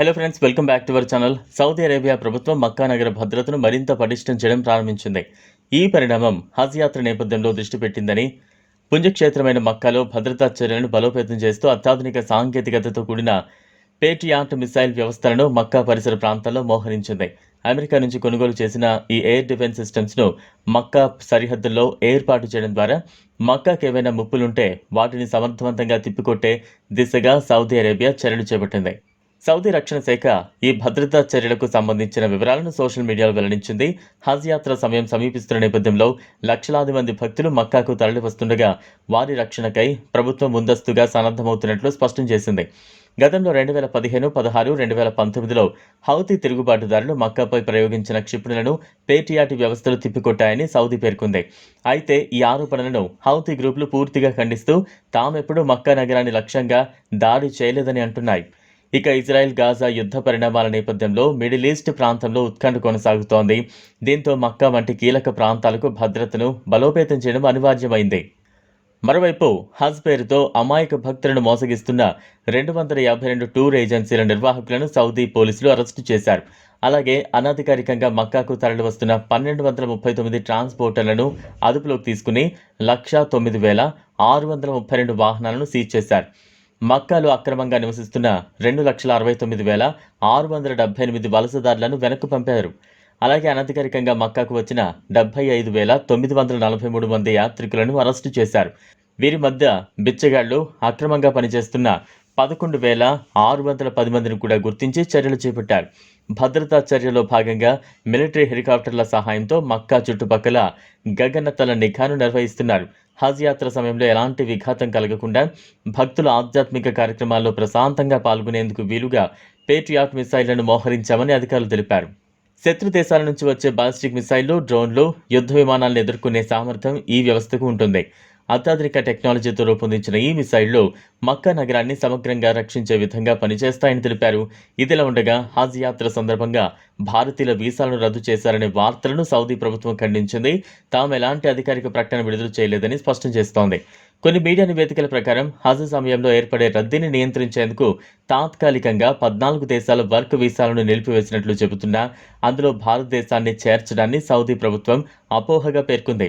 Hello friends welcome back to our channel Saudi Arabia ప్రభుత్వం Mecca నగర భద్రతను మరింత పటిష్టం చేయడం ప్రారంభించింది. ఈ పరిణామం హజ్ యాత్ర నేపథ్యంలో దృష్టి పెట్టిందని పుణ్యక్షేత్రమైన మక్కాలో భద్రతా చర్యలను బలోపేతం చేస్తూ అత్యాధునిక సాంకేతికతతో కూడిన పేట్రియాట్ మిసైల్ వ్యవస్థలను మక్కా పరిసర ప్రాంతాల్లో మోహరించింది. అమెరికా నుంచి కొనుగోలు చేసిన ఈ ఎయిర్ డిఫెన్స్ సిస్టమ్స్ను మక్కా సరిహద్దుల్లో ఏర్పాటు చేయడం ద్వారా మక్కాకి ఏవైనా ముప్పులుంటే వాటిని సమర్థవంతంగా తిప్పికొట్టే దిశగా సౌదీ అరేబియా చర్యలు చేపట్టింది. సౌదీ రక్షణ శాఖ ఈ భద్రతా చర్యలకు సంబంధించిన వివరాలను సోషల్ మీడియాలో వెల్లడించింది. హజ్ యాత్ర సమయం సమీపిస్తున్న నేపథ్యంలో లక్షలాది మంది భక్తులు మక్కాకు తరలి వస్తుండగా వారి రక్షణకై ప్రభుత్వం ముందస్తుగా సన్నద్ధమవుతున్నట్లు స్పష్టం చేసింది. గతంలో రెండు వేల పదిహేను పదహారు రెండు వేల పంతొమ్మిదిలో హౌతీ తిరుగుబాటుదారులు మక్కాపై ప్రయోగించిన క్షిపణులను పేటియాటి వ్యవస్థలు తిప్పికొట్టాయని సౌదీ పేర్కొంది. అయితే ఈ ఆరోపణలను హౌతీ గ్రూపులు పూర్తిగా ఖండిస్తూ తామెప్పుడు మక్కా నగరాన్ని లక్ష్యంగా దాడి చేయలేదని అంటున్నాయి. ఇక ఇజ్రాయెల్ గాజా యుద్ధ పరిణామాల నేపథ్యంలో మిడిల్ ఈస్ట్ ప్రాంతంలో ఉత్కంఠ కొనసాగుతోంది. దీంతో మక్కా వంటి కీలక ప్రాంతాలకు భద్రతను బలోపేతం చేయడం అనివార్యమైంది. మరోవైపు హజ్ పేరుతో అమాయక భక్తులను మోసగిస్తున్న రెండు వందల యాభై రెండు టూర్ ఏజెన్సీల నిర్వాహకులను సౌదీ పోలీసులు అరెస్టు చేశారు. అలాగే అనధికారికంగా మక్కాకు తరలి వస్తున్న పన్నెండు వందల ముప్పై తొమ్మిది ట్రాన్స్పోర్టర్లను అదుపులోకి తీసుకుని లక్షా తొమ్మిది వేల ఆరు వందల ముప్పై రెండు వాహనాలను సీజ్ చేశారు. మక్కాలో అక్రమంగా నివసిస్తున్న రెండు లక్షల అరవై తొమ్మిది వేల ఆరు వందల డెబ్బై ఎనిమిది వలసదారులను వెనక్కు పంపారు. అలాగే అనధికారికంగా మక్కాకు వచ్చిన డెబ్బై ఐదు వేల తొమ్మిది వందల నలభై మూడు మంది యాత్రికులను అరెస్టు చేశారు. వీరి మధ్య బిచ్చగాళ్ళు అక్రమంగా పనిచేస్తున్న పదకొండు వేల ఆరు వందల పది మందిని కూడా గుర్తించి చర్యలు చేపట్టారు. భద్రతా చర్యలో భాగంగా మిలిటరీ హెలికాప్టర్ల సహాయంతో మక్కా చుట్టుపక్కల గగనతల నిఘాను నిర్వహిస్తున్నారు. హజ్ యాత్ర సమయంలో ఎలాంటి విఘాతం కలగకుండా భక్తుల ఆధ్యాత్మిక కార్యక్రమాల్లో ప్రశాంతంగా పాల్గొనేందుకు వీలుగా పేట్రియాట్ మిసైళ్ళను మోహరించామని అధికారులు తెలిపారు. శత్రు దేశాల నుంచి వచ్చే బాలిస్టిక్ మిసైళ్ళు డ్రోన్లు యుద్ధ విమానాలను ఎదుర్కొనే సామర్థ్యం ఈ వ్యవస్థకు ఉంటుంది. అత్యాధునిక టెక్నాలజీతో రూపొందించిన ఈ మిసైళ్ళు మక్కా నగరాన్ని సమగ్రంగా రక్షించే విధంగా పనిచేస్తాయని తెలిపారు. ఇదిలా ఉండగా హజ్ యాత్ర సందర్భంగా భారతీయుల వీసాలను రద్దు చేశారనే వార్తలను సౌదీ ప్రభుత్వం ఖండించింది. తాము ఎలాంటి అధికారిక ప్రకటన విడుదల చేయలేదని స్పష్టం చేస్తోంది. కొన్ని మీడియా నివేదికల ప్రకారం హజ్ సమయంలో ఏర్పడే రద్దీని నియంత్రించేందుకు తాత్కాలికంగా పద్నాలుగు దేశాల వర్క్ వీసాలను నిలిపివేసినట్లు చెబుతున్నా అందులో భారతదేశాన్ని చేర్చడాన్ని సౌదీ ప్రభుత్వం అపోహగా పేర్కొంది.